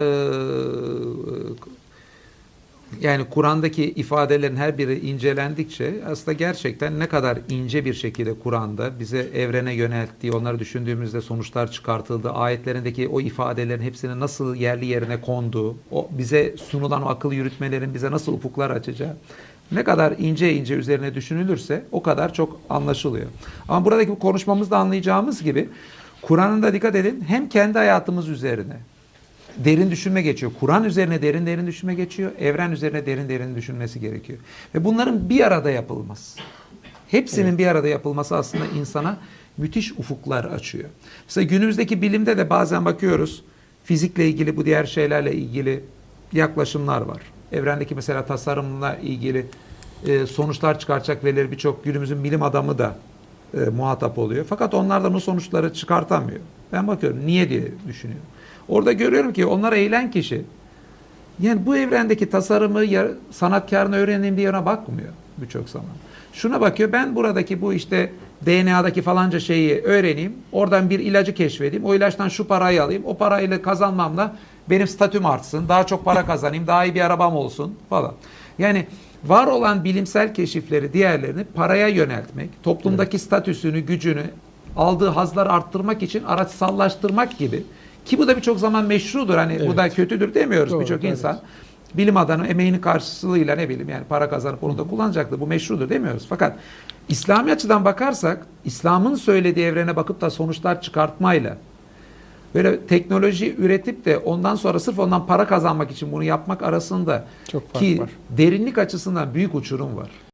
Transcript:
Ee, yani Kur'an'daki ifadelerin her biri incelendikçe aslında gerçekten ne kadar ince bir şekilde Kur'an'da bize evrene yönelttiği, onları düşündüğümüzde sonuçlar çıkartıldı, ayetlerindeki o ifadelerin hepsinin nasıl yerli yerine konduğu, o bize sunulan o akıl yürütmelerin bize nasıl ufuklar açacağı, ne kadar ince ince üzerine düşünülürse o kadar çok anlaşılıyor. Ama buradaki bu konuşmamızda anlayacağımız gibi Kur'an'ın da dikkat edin hem kendi hayatımız üzerine derin düşünme geçiyor. Kur'an üzerine derin derin düşünme geçiyor. Evren üzerine derin derin düşünmesi gerekiyor. Ve bunların bir arada yapılması. Hepsinin bir arada yapılması aslında insana müthiş ufuklar açıyor. Mesela günümüzdeki bilimde de bazen bakıyoruz fizikle ilgili bu diğer şeylerle ilgili yaklaşımlar var. Evrendeki mesela tasarımla ilgili e, sonuçlar çıkartacak verileri birçok günümüzün bilim adamı da e, muhatap oluyor. Fakat onlardan o sonuçları çıkartamıyor. Ben bakıyorum niye diye düşünüyorum. Orada görüyorum ki onlara eğilen kişi yani bu evrendeki tasarımı sanatkarını öğreneyim diye ona bakmıyor birçok zaman. Şuna bakıyor ben buradaki bu işte DNA'daki falanca şeyi öğreneyim. Oradan bir ilacı keşfedeyim. O ilaçtan şu parayı alayım. O parayla kazanmamla benim statüm artsın. Daha çok para kazanayım. Daha iyi bir arabam olsun falan. Yani var olan bilimsel keşifleri diğerlerini paraya yöneltmek, toplumdaki statüsünü, gücünü, aldığı hazları arttırmak için araçsallaştırmak gibi. Ki bu da birçok zaman meşrudur. Hani bu da kötüdür demiyoruz birçok evet. insan. Bilim adamı emeğinin karşılığıyla ne bileyim yani para kazanıp onu da kullanacaktır. Bu meşrudur demiyoruz. Fakat İslami açıdan bakarsak İslam'ın söylediği evrene bakıp da sonuçlar çıkartmayla böyle teknoloji üretip de ondan sonra sırf ondan para kazanmak için bunu yapmak arasında Çok ki var. derinlik açısından büyük uçurum var.